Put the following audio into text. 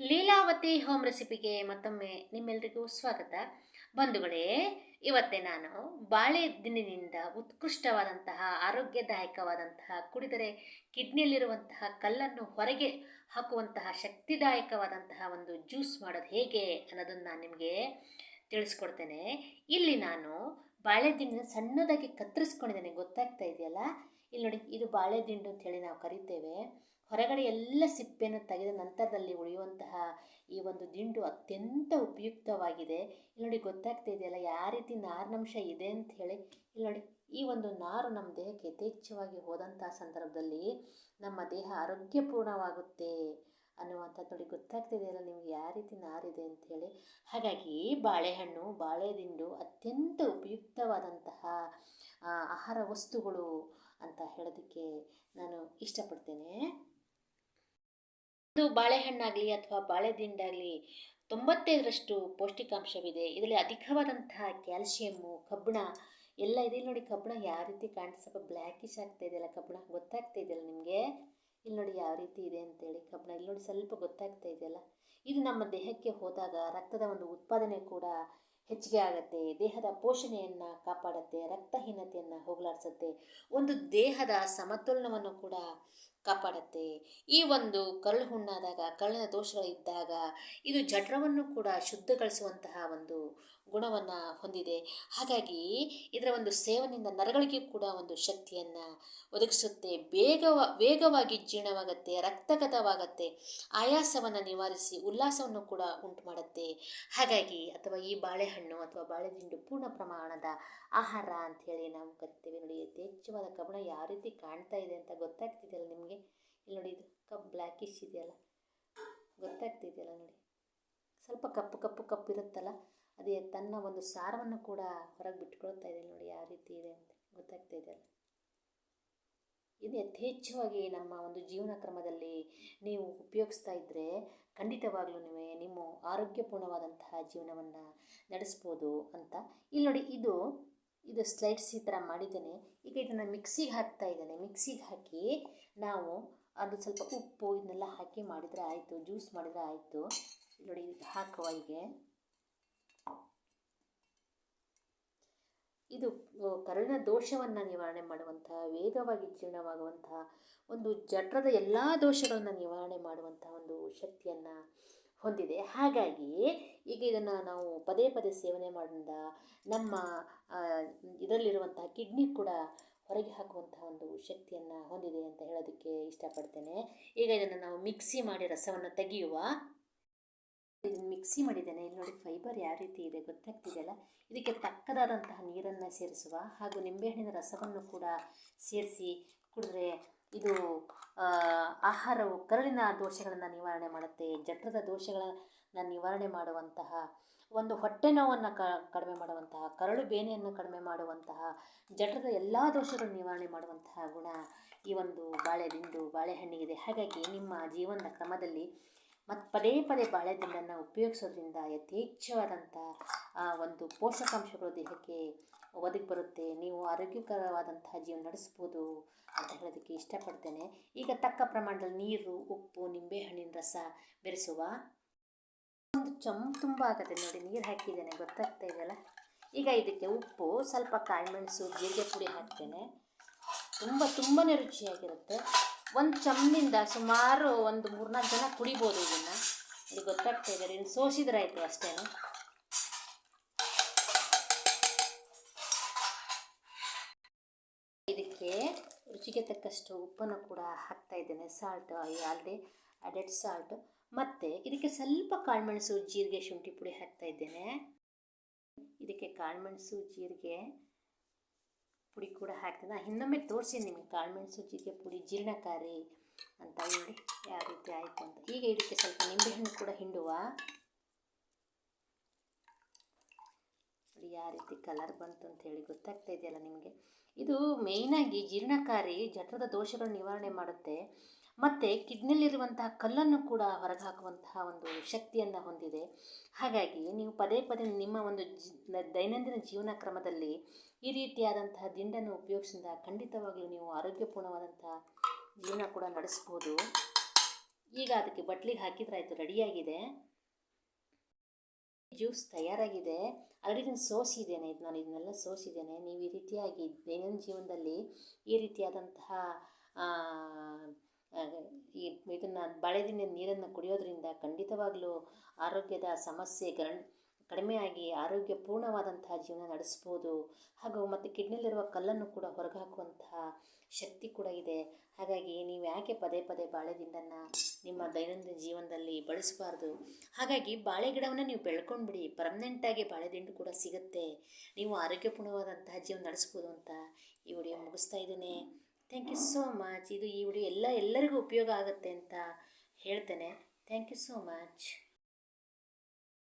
Leelavathi home ರೆಸಿಪಿಗೆ ಮತ್ತೊಮ್ಮೆ ನಿಮ್ಮೆಲ್ಲರಿಗೂ ಸ್ವಾಗತ. ಬಂಧುಗಳೇ, ಇವತ್ತೇ ನಾನು ಬಾಳೆ ದಿನದಿಂದ ಉತ್ಕೃಷ್ಟವಾದಂತಹ, ಆರೋಗ್ಯದಾಯಕವಾದಂತಹ, ಕುಡಿದರೆ ಕಿಡ್ನಿಯಲ್ಲಿರುವಂತಹ, ಕಲ್ಲನ್ನು ಹೊರಗೆ ಹಾಕುವಂತಹ, ಶಕ್ತಿದಾಯಕವಾದಂತಹ ಒಂದು ಜ್ಯೂಸ್ ಮಾಡೋದು ಹೇಗೆ ಅನ್ನೋದನ್ನು ನಾನು ನಿಮಗೆ ತಿಳಿಸ್ಕೊಡ್ತೇನೆ. ಇಲ್ಲಿ ನಾನು ಬಾಳೆ ದಿಂಡನ್ನ ಸಣ್ಣದಾಗಿ ಕತ್ತರಿಸ್ಕೊಂಡಿದ್ದೇನೆ. ಗೊತ್ತಾಗ್ತಾ ಇದೆಯಲ್ಲ? ಇಲ್ಲಿ ನೋಡಿ, ಇದು ಬಾಳೆದಿಂಡು ಅಂತೇಳಿ ನಾವು ಕರಿತೇವೆ. ಹೊರಗಡೆ ಎಲ್ಲ ಸಿಪ್ಪೆಯನ್ನು ತೆಗೆದ ನಂತರದಲ್ಲಿ ಉಳಿಯುವಂತಹ ಈ ಒಂದು ದಿಂಡು ಅತ್ಯಂತ ಉಪಯುಕ್ತವಾಗಿದೆ. ಇಲ್ಲಿ ನೋಡಿ ಗೊತ್ತಾಗ್ತಾ ಇದೆಯಲ್ಲ, ಯಾವ ರೀತಿ ನಾರಿನಂಶ ಇದೆ ಅಂತ ಹೇಳಿ. ಇಲ್ಲಿ ನೋಡಿ, ಈ ಒಂದು ನಾರು ನಮ್ಮ ದೇಹಕ್ಕೆ ಯಥೇಚ್ಛವಾಗಿ ಹೋದಂತಹ ಸಂದರ್ಭದಲ್ಲಿ ನಮ್ಮ ದೇಹ ಆರೋಗ್ಯಪೂರ್ಣವಾಗುತ್ತೆ ಅನ್ನುವಂಥದ್ದು ನೋಡಿ ಗೊತ್ತಾಗ್ತಿದೆಯಲ್ಲ ನಿಮ್ಗೆ ಯಾವ ರೀತಿ ನಾರಿದೆ ಅಂಥೇಳಿ ಹಾಗಾಗಿ ಬಾಳೆಹಣ್ಣು, ಬಾಳೆದಿಂಡು ಅತ್ಯಂತ ಉಪಯುಕ್ತವಾದಂತಹ ಆಹಾರ ವಸ್ತುಗಳು ಅಂತ ಹೇಳೋದಕ್ಕೆ ನಾನು ಇಷ್ಟಪಡ್ತೇನೆ. ಇದು ಬಾಳೆಹಣ್ಣಾಗಲಿ ಅಥವಾ ಬಾಳೆದಿಂಡಾಗಲಿ ತೊಂಬತ್ತೈದರಷ್ಟು ಪೌಷ್ಟಿಕಾಂಶವಿದೆ. ಇದರಲ್ಲಿ ಅಧಿಕವಾದಂತಹ ಕ್ಯಾಲ್ಶಿಯಮ್ಮು ಕಬ್ಬಿಣ ಎಲ್ಲ ಇದೆ. ಇಲ್ಲಿ ನೋಡಿ ಕಬ್ಬಿಣ ಯಾವ ರೀತಿ ಕಾಣ್ತಾ ಬ್ಲ್ಯಾಕಿಶ್ ಆಗ್ತಾ ಇದೆಯಲ್ಲ ಕಬ್ಬಿಣ? ಗೊತ್ತಾಗ್ತಾ ಇದೆಯಲ್ಲ ನಿಮಗೆ? ಇಲ್ಲಿ ನೋಡಿ ಯಾವ ರೀತಿ ಇದೆ ಅಂತೇಳಿ ಕಬ್ಬಿಣ. ಇಲ್ಲಿ ನೋಡಿ ಸ್ವಲ್ಪ ಗೊತ್ತಾಗ್ತಾ ಇದೆಯಲ್ಲ ಇದು ನಮ್ಮ ದೇಹಕ್ಕೆ ಹೋದಾಗ ರಕ್ತದ ಒಂದು ಉತ್ಪಾದನೆ ಕೂಡ ಹೆಚ್ಚಿಗೆ ಆಗುತ್ತೆ. ದೇಹದ ಪೋಷಣೆಯನ್ನು ಕಾಪಾಡುತ್ತೆ, ರಕ್ತಹೀನತೆಯನ್ನು ಹೋಗಲಾಡಿಸುತ್ತೆ. ಒಂದು ದೇಹದ ಸಮತೋಲನವನ್ನು ಕೂಡ ಕಾಪಾಡುತ್ತೆ. ಈ ಒಂದು ಕರಳು ಹುಣ್ಣಾದಾಗ ಕರಳಿನ ದೋಷಗಳಿದ್ದಾಗ ಇದು ಜಠರವನ್ನು ಕೂಡ ಶುದ್ಧಗೊಳಿಸುವಂತಹ ಒಂದು ಗುಣವನ್ನು ಹೊಂದಿದೆ. ಹಾಗಾಗಿ ಇದರ ಒಂದು ಸೇವನೆಯಿಂದ ನರಗಳಿಗೆ ಕೂಡ ಒಂದು ಶಕ್ತಿಯನ್ನು ಒದಗಿಸುತ್ತೆ. ಬೇಗವ, ವೇಗವಾಗಿ ಜೀರ್ಣವಾಗುತ್ತೆ, ರಕ್ತಗತವಾಗತ್ತೆ, ಆಯಾಸವನ್ನು ನಿವಾರಿಸಿ ಉಲ್ಲಾಸವನ್ನು ಕೂಡ ಉಂಟು ಮಾಡುತ್ತೆ ಹಾಗಾಗಿ ಅಥವಾ ಈ ಬಾಳೆಹಣ್ಣು ಅಥವಾ ಬಾಳೆದಿಂಡು ಪೂರ್ಣ ಪ್ರಮಾಣದ ಆಹಾರ ಅಂತ ಹೇಳಿ ನಾವು ಕರಿತೇವೆ. ನೋಡಿ ಯಥೇಚ್ಛವಾದ ಕಬ್ಬಣ ಯಾವ ರೀತಿ ಕಾಣ್ತಾ ಇದೆ ಅಂತ ಗೊತ್ತಾಗ್ತಿದೆಯಲ್ಲ ನಿಮಗೆ? ಇಲ್ಲಿ ನೋಡಿ ಇದು ಕಪ್ ಬ್ಲ್ಯಾಕಿಶ್ ಇದೆಯಲ್ಲ. ಗೊತ್ತಾಗ್ತಿದೆಯಲ್ಲ ನೋಡಿ. ಸ್ವಲ್ಪ ಕಪ್ಪು ಕಪ್ಪು ಕಪ್ಪು ಇರುತ್ತಲ್ಲ, ಅದೇ ತನ್ನ ಒಂದು ಸಾರವನ್ನು ಕೂಡ ಹೊರಗೆ ಬಿಟ್ಕೊಳ್ತಾ ಇದೆ ನೋಡಿ ಯಾವ ರೀತಿ ಇದೆ ಅಂತ ಗೊತ್ತಾಗ್ತಾ ಇದೆಯಲ್ಲ ಇದು ಯಥೇಚ್ಛವಾಗಿ ನಮ್ಮ ಒಂದು ಜೀವನ ಕ್ರಮದಲ್ಲಿ ನೀವು ಉಪಯೋಗಿಸ್ತಾ ಇದ್ದರೆ ಖಂಡಿತವಾಗ್ಲೂ ನೀವು ನಿಮ್ಮ ಆರೋಗ್ಯಪೂರ್ಣವಾದಂತಹ ಜೀವನವನ್ನು ನಡೆಸ್ಬೋದು ಅಂತ. ಇಲ್ಲಿ ನೋಡಿ ಇದು ಇದು ಸ್ಲೈಡ್ಸ್ ಈ ಥರ ಮಾಡಿದ್ದೇನೆ. ಈಗ ಇದನ್ನು ಮಿಕ್ಸಿಗೆ ಹಾಕ್ತಾ ಇದ್ದೇನೆ. ಮಿಕ್ಸಿಗೆ ಹಾಕಿ ನಾವು ಅದು ಸ್ವಲ್ಪ ಉಪ್ಪು ಇದನ್ನೆಲ್ಲ ಹಾಕಿ ಮಾಡಿದರೆ ಆಯಿತು ಜ್ಯೂಸ್ ಮಾಡಿದರೆ ಆಯಿತು. ನೋಡಿ ಹಾಕುವ ಹೀಗೆ. ಇದು ಕರುಳಿನ ದೋಷವನ್ನು ನಿವಾರಣೆ ಮಾಡುವಂತಹ, ವೇಗವಾಗಿ ಜೀರ್ಣವಾಗುವಂತಹ ಒಂದು ಜಠರದ ಎಲ್ಲ ದೋಷಗಳನ್ನು ನಿವಾರಣೆ ಮಾಡುವಂಥ ಒಂದು ಶಕ್ತಿಯನ್ನು ಹೊಂದಿದೆ. ಹಾಗಾಗಿ ಈಗ ಇದನ್ನು ನಾವು ಪದೇ ಪದೇ ಸೇವನೆ ಮಾಡಿದ ನಮ್ಮ ಇದರಲ್ಲಿರುವಂತಹ ಕಿಡ್ನಿ ಕೂಡ ಹೊರಗೆ ಹಾಕುವಂತಹ ಒಂದು ಶಕ್ತಿಯನ್ನು ಹೊಂದಿದೆ ಅಂತ ಹೇಳೋದಕ್ಕೆ ಇಷ್ಟಪಡ್ತೇನೆ. ಈಗ ಇದನ್ನು ನಾವು ಮಿಕ್ಸಿ ಮಾಡಿ ರಸವನ್ನು ತೆಗೆಯುವ. ಇದನ್ನು ಮಿಕ್ಸಿ ಮಾಡಿದ್ದೇನೆ. ಇಲ್ಲಿ ನೋಡಿ ಫೈಬರ್ ಯಾವ ರೀತಿ ಇದೆ ಗೊತ್ತಾಗ್ತಿದೆಯಲ್ಲ? ಇದಕ್ಕೆ ತಕ್ಕದಾದಂತಹ ನೀರನ್ನು ಸೇರಿಸುವ ಹಾಗೂ ನಿಂಬೆಹಣ್ಣಿನ ರಸವನ್ನು ಕೂಡ ಸೇರಿಸಿ ಕುಡಿದ್ರೆ ಇದು ಆಹಾರವು ಕರಳಿನ ದೋಷಗಳನ್ನು ನಿವಾರಣೆ ಮಾಡುತ್ತೆ, ಜಠರದ ದೋಷಗಳನ್ನು ನಿವಾರಣೆ ಮಾಡುವಂತಹ ಒಂದು ಹೊಟ್ಟೆ ನೋವನ್ನು ಕಡಿಮೆ ಮಾಡುವಂತಹ, ಕರಳು ಬೇನೆಯನ್ನು ಕಡಿಮೆ ಮಾಡುವಂತಹ, ಜಠರದ ಎಲ್ಲ ದೋಷಗಳನ್ನು ನಿವಾರಣೆ ಮಾಡುವಂತಹ ಗುಣ ಈ ಒಂದು ಬಾಳೆದಿಂಡು, ಬಾಳೆಹಣ್ಣಿಗಿದೆ. ಹಾಗಾಗಿ ನಿಮ್ಮ ಜೀವನದ ಕ್ರಮದಲ್ಲಿ ಮತ್ತು ಪದೇ ಪದೇ ಬಾಳೆದಿಂಡನ್ನು ಉಪಯೋಗಿಸೋದ್ರಿಂದ ಯಥೇಚ್ಛವಾದಂಥ ಒಂದು ಪೋಷಕಾಂಶಗಳು ದೇಹಕ್ಕೆ ಒದಗಿ ಬರುತ್ತೆ. ನೀವು ಆರೋಗ್ಯಕರವಾದಂತಹ ಜೀವನ ನಡೆಸ್ಬೋದು ಅಂತ ಹೇಳೋದಕ್ಕೆ ಇಷ್ಟಪಡ್ತೇನೆ. ಈಗ ತಕ್ಕ ಪ್ರಮಾಣದಲ್ಲಿ ನೀರು, ಉಪ್ಪು, ನಿಂಬೆಹಣ್ಣಿನ ರಸ ಬೆರೆಸುವ ಒಂದು ಚಮ್ ತುಂಬ ಆಗುತ್ತೆ ನೋಡಿ. ನೀರು ಹಾಕಿದ್ದೇನೆ, ಗೊತ್ತಾಗ್ತಾ ಇದೆಯಲ್ಲ? ಈಗ ಇದಕ್ಕೆ ಉಪ್ಪು, ಸ್ವಲ್ಪ ಕಾಳುಮೆಣಸು, ಜೀರಿಗೆ ಪುಡಿ ಹಾಕ್ತೇನೆ. ತುಂಬ ತುಂಬಾ ರುಚಿಯಾಗಿರುತ್ತೆ. ಒಂದು ಚಮ್ಮಿಂದ ಸುಮಾರು ಒಂದು ಮೂರ್ನಾಲ್ಕು ಜನ ಕುಡಿಬೋದು ಇದನ್ನು. ಇದು ಗೊತ್ತಾಗ್ತಾ ಇದೆ ಇನ್ನು ಸೋಸಿದ್ರೆ ಆಯಿತು ಅಷ್ಟೇ. ಇದಕ್ಕೆ ರುಚಿಗೆ ತಕ್ಕಷ್ಟು ಉಪ್ಪನ್ನು ಕೂಡ ಹಾಕ್ತಾ ಇದ್ದೇನೆ. ಸಾಲ್ಟ್ ಆಲ್ರೆಡಿ ಅಡೆಡ್ ಸಾಲ್ಟ್ ಮತ್ತು ಇದಕ್ಕೆ ಸ್ವಲ್ಪ ಕಾಳುಮೆಣಸು, ಜೀರಿಗೆ, ಶುಂಠಿ ಪುಡಿ ಹಾಕ್ತಾ ಇದ್ದೇನೆ. ಇದಕ್ಕೆ ಕಾಳುಮೆಣಸು, ಜೀರಿಗೆ ಪುಡಿ ಕೂಡ ಹಾಕ್ತೀನಿ. ನಾನು ಇನ್ನೊಮ್ಮೆ ತೋರಿಸಿ ನಿಮಗೆ ಕಾಳುಮೆಣಸು ಜೀರಿಗೆ ಪುಡಿ, ಜೀರ್ಣಕಾರಿ ಅಂತ ನೋಡಿ ಯಾವ ರೀತಿ ಆಯಿತು ಅಂತ. ಈಗ ಇದಕ್ಕೆ ಸ್ವಲ್ಪ ನಿಂಬೆಹಣ್ಣು ಕೂಡ ಹಿಂಡುವ. ಯಾವ ರೀತಿ ಕಲರ್ ಬಂತು ಅಂತ ಹೇಳಿ ಗೊತ್ತಾಗ್ತಾ ಇದೆಯಲ್ಲ ನಿಮಗೆ. ಇದು ಮೇಯ್ನಾಗಿ ಜೀರ್ಣಕಾರಿ, ಜಠರದ ದೋಷಗಳ ನಿವಾರಣೆ ಮಾಡುತ್ತೆ. ಮತ್ತು ಕಿಡ್ನಿಲಿರುವಂತಹ ಕಲ್ಲನ್ನು ಕೂಡ ಹೊರಗೆ ಹಾಕುವಂತಹ ಒಂದು ಶಕ್ತಿಯನ್ನು ಹೊಂದಿದೆ. ಹಾಗಾಗಿ ನೀವು ಪದೇ ಪದೇ ನಿಮ್ಮ ಒಂದು ದೈನಂದಿನ ಜೀವನ ಕ್ರಮದಲ್ಲಿ ಈ ರೀತಿಯಾದಂತಹ ದಿಂಡನ್ನು ಉಪಯೋಗಿಸಿದ ಖಂಡಿತವಾಗಲೂ ನೀವು ಆರೋಗ್ಯಪೂರ್ಣವಾದಂತಹ ಜೀವನ ಕೂಡ ನಡೆಸ್ಬೋದು. ಈಗ ಅದಕ್ಕೆ ಬಟ್ಲಿಗೆ ಹಾಕಿದ್ರೆ ಆಯಿತು, ರೆಡಿಯಾಗಿದೆ. ಜ್ಯೂಸ್ ತಯಾರಾಗಿದೆ. ಆಲ್ರೆಡಿ ನಾನು ಸೋಸಿದ್ದೇನೆ ಇದು ನಾನು ಇದನ್ನೆಲ್ಲ ಸೋಸಿದ್ದೇನೆ ನೀವು ಈ ರೀತಿಯಾಗಿ ದೈನಂದಿನ ಜೀವನದಲ್ಲಿ ಈ ರೀತಿಯಾದಂತಹ ಈ ಇದನ್ನು, ಬಾಳೆದಿನ ನೀರನ್ನು ಕುಡಿಯೋದ್ರಿಂದ ಖಂಡಿತವಾಗಲೂ ಆರೋಗ್ಯದ ಸಮಸ್ಯೆ ಗಣ್ ಕಡಿಮೆಯಾಗಿ ಆರೋಗ್ಯಪೂರ್ಣವಾದಂತಹ ಜೀವನ ನಡೆಸ್ಬೋದು. ಹಾಗೂ ಮತ್ತು ಕಿಡ್ನಿಲಿರುವ ಕಲ್ಲನ್ನು ಕೂಡ ಹೊರಗೆ ಹಾಕುವಂತಹ ಶಕ್ತಿ ಕೂಡ ಇದೆ. ಹಾಗಾಗಿ ನೀವು ಯಾಕೆ ಪದೇ ಪದೇ ಬಾಳೆದಿಂಡನ್ನು ನಿಮ್ಮ ದೈನಂದಿನ ಜೀವನದಲ್ಲಿ ಬಳಸಬಾರ್ದು? ಹಾಗಾಗಿ ಬಾಳೆ ಗಿಡವನ್ನು ನೀವು ಬೆಳ್ಕೊಂಡ್ಬಿಡಿ. ಪರ್ಮನೆಂಟಾಗಿ ಬಾಳೆದಿಂಡು ಕೂಡ ಸಿಗುತ್ತೆ. ನೀವು ಆರೋಗ್ಯಪೂರ್ಣವಾದಂತಹ ಜೀವನ ನಡೆಸ್ಬೋದು ಅಂತ ಈ ವಿಡಿಯೋ ಮುಗಿಸ್ತಾ ಇದ್ದೇನೆ. ಥ್ಯಾಂಕ್ ಯು ಸೋ ಮಚ್ ಇದು ಈ ವಿಡಿಯೋ ಎಲ್ಲ ಎಲ್ಲರಿಗೂ ಉಪಯೋಗ ಆಗುತ್ತೆ ಅಂತ ಹೇಳ್ತೇನೆ. Thank you so much